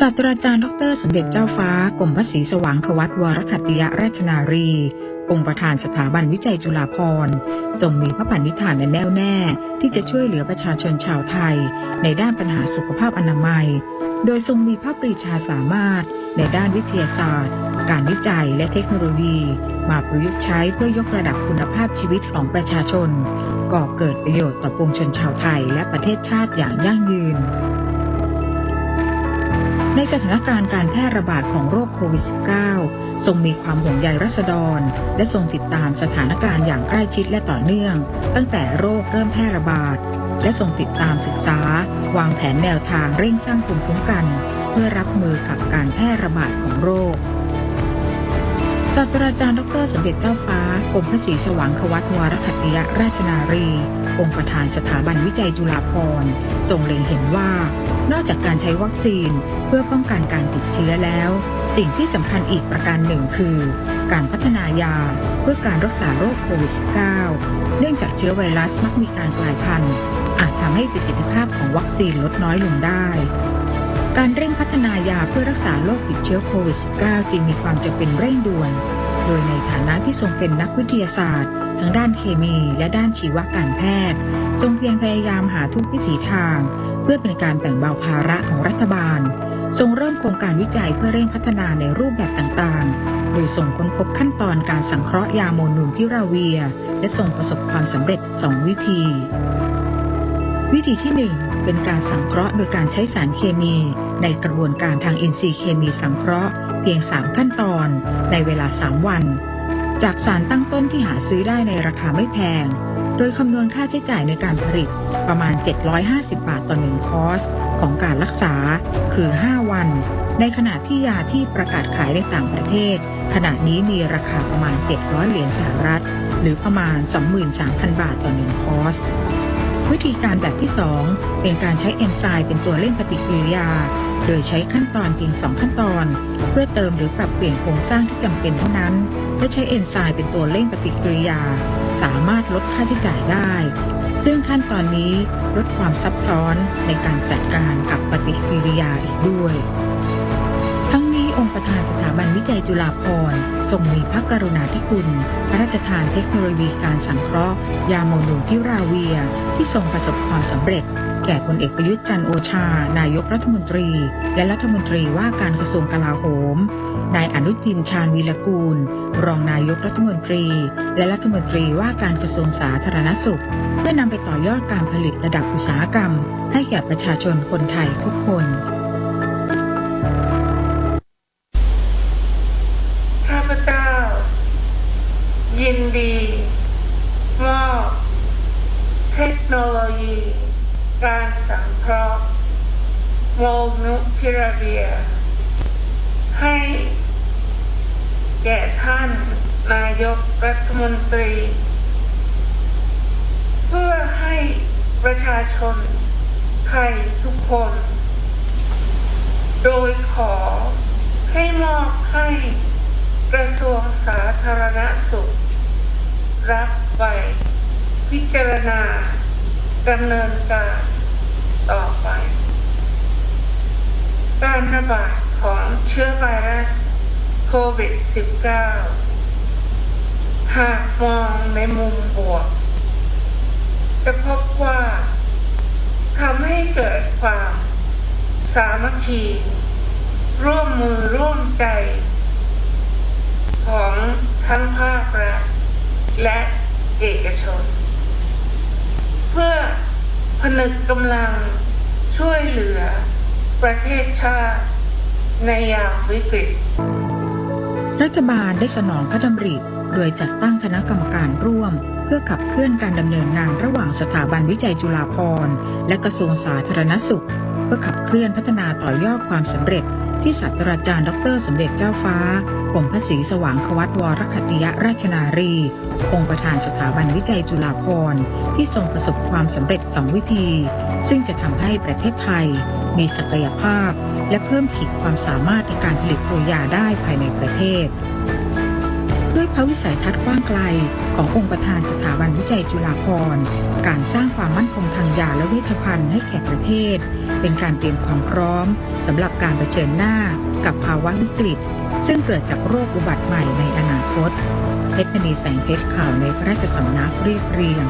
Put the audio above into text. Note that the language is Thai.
ศาสตราจารย์ดร สมเด็จเจ้าฟ้ากรมพระศรีสว่างควัตวรคัตติยราชนารี องค์ประธานสถาบันวิจัยจุฬาภรณ์ทรงมีพระปณิธานอันแน่วแน่ ที่จะช่วยเหลือประชาชนชาวไทย ในด้านปัญหาสุขภาพอนามัย โดยทรงมีพระปรีชาสามารถ ในด้านวิทยาศาสตร์ การวิจัยและเทคโนโลยี มาประยุกต์ใช้เพื่อยกระดับคุณภาพชีวิตของประชาชน ก่อเกิดประโยชน์ต่อปวงชนชาวไทยและประเทศชาติอย่างยั่งยืน ในสถานการณ์การแพร่ระบาดของโรคโควิด -19 ทรงมีความห่วงใยรัษฎร และทรงติดตามสถานการณ์อย่างใกล้ชิดและต่อเนื่อง ตั้งแต่โรคเริ่มแพร่ระบาด และทรงติดตามศึกษา วางแผนแนวทางเร่งสร้างภูมิคุ้มกัน เพื่อรับมือกับการแพร่ระบาดของโรคศาสตราจารย์ดรสมเด็จเจ้าฟ้ากรมพระศรีสว่างควัตวรคัตติยราชนารี องค์ประธานสถาบันวิจัยจุฬาภรณ์ทรงเล็งเห็นว่า นอกจากการใช้วัคซีนเพื่อป้องกันการติดเชื้อแล้ว สิ่งที่สำคัญอีกประการหนึ่งคือ การพัฒนายาเพื่อการรักษาโรคโควิด -19 เนื่องจากเชื้อไวรัสมักมีการกลายพันธุ์ อาจทำให้ประสิทธิภาพของวัคซีนลดน้อยลงได้ การเร่งพัฒนายาเพื่อรักษาโรคติดเชื้อโควิด -19 จึงมีความจำเป็นเร่งด่วน โดยในฐานะที่ทรงเป็นนักวิทยาศาสตร์ ทั้งด้านเคมีและด้านชีวการแพทย์ ทรงเพียรพยายามหาทุกวิถีทาง เพื่อเป็นการแบ่งเบาภาระของรัฐบาล ทรงเริ่มโครงการวิจัยเพื่อเร่งพัฒนาในรูปแบบต่างๆ โดยส่งค้นพบขั้นตอนการสังเคราะห์ยาโมนูพิราเวีย และส่งประสบความสำเร็จ 2 วิธี วิธีที่ 1 เป็นการสังเคราะห์โดยการใช้สารเคมี ในกระบวนการทางอินทรีย์เคมีสังเคราะห์เพียง 3 ขั้นตอนในเวลา 3 วัน จากสารตั้งต้นที่หาซื้อได้ในราคาไม่แพง โดยคำนวณค่าใช้จ่ายในการผลิตประมาณ 750 บาทต่อหนึ่งคอร์สของการรักษาคือ 5 วัน ในขณะที่ยาที่ประกาศขายในต่างประเทศ ขณะนี้มีราคาประมาณ 700 เหรียญสหรัฐ หรือประมาณ 23,000 บาทต่อหนึ่งคอร์สวิธีการแบบที่ 2 เป็นการใช้เอนไซม์เป็นตัวเร่งปฏิกิริยา โดยใช้ขั้นตอนเพียง2ขั้นตอน เพื่อเติมหรือปรับเปลี่ยนโครงสร้างที่จำเป็นเท่านั้นและใช้เอนไซม์เป็นตัวเร่งปฏิกิริยา สามารถลดค่าใช้จ่ายได้ ซึ่งขั้นตอนนี้ลดความซับซ้อนในการจัดการกับปฏิกิริยาอีกด้วย ทั้งนี้องค์ประธานสถาบันวิจัยจุฬาภรณ์ทรงมีพระกรุณาธิคุณ พระราชทานเทคโนโลยีการสังเคราะห์ ยาโมนูพิราเวีย ที่ทรงประสบความสำเร็จ แก่พลเอกประยุทธ์จันโอชา นายกรัฐมนตรี และรัฐมนตรีว่าการกระทรวงกลาโหม นายอนุทินชาญวีรกูล รองนายกรัฐมนตรี และรัฐมนตรีว่าการกระทรวงสาธารณสุข เพื่อนำไปต่อยอดการผลิตระดับอุตสาหกรรม ให้แก่ประชาชนคนไทยทุกคนข้าพเจ้า ยินดีมอบเทคโนโลยี การสังเคราะห์โมนุพิราเวีย ให้แก่ท่านนายกรัฐมนตรี เพื่อให้ประชาชนไทยทุกคน โดยขอให้มอบให้กระทรวงสาธารณสุข รับไปพิจารณา ดำเนินการต่อไป การระบาดของเชื้อไวรัสโควิด -19 หากมองในมุมบวก จะพบว่าทำให้เกิดความสามัคคี ร่วมมือร่วมใจ ของทั้งภาครัฐและเอกชน เพื่อผนึกกำลังช่วยเหลือประเทศชาติในยามวิกฤต รัฐบาลได้สนองพระดำริโดยจัดตั้งคณะกรรมการร่วม เพื่อขับเคลื่อนการดำเนินงานระหว่างสถาบันวิจัยจุฬาภรณ์และกระทรวงสาธารณสุข เพื่อขับเคลื่อนพัฒนาต่อยอดความสำเร็จที่ศาสตราจารย์ ดร สมเด็จเจ้าฟ้า กรมพระศรีสว่างควัตวรคตติยราชนารี องค์ประธานสถาบันวิจัยจุฬาภรณ์ที่ทรงประสบความสำเร็จสองวิธี ซึ่งจะทำให้ประเทศไทย มีศักยภาพ และเพิ่มขีดความสามารถในการผลิตตัวยาได้ภายในประเทศ ด้วยพระวิสัยทัศน์กว้างไกล ขององค์ประธานสถาบันวิจัยจุฬาภรณ์การสร้างความมั่นคงทางยาและเวชภัณฑ์ให้แก่ประเทศ เป็นการเตรียมความพร้อมสำหรับการเผชิญหน้ากับภาวะวิกฤต ซึ่งเกิดจากโรคอุบัติใหม่ในอนาคตเพชรมณีแสงเพชรข่าวในพระราชสำนักเรียบเรียง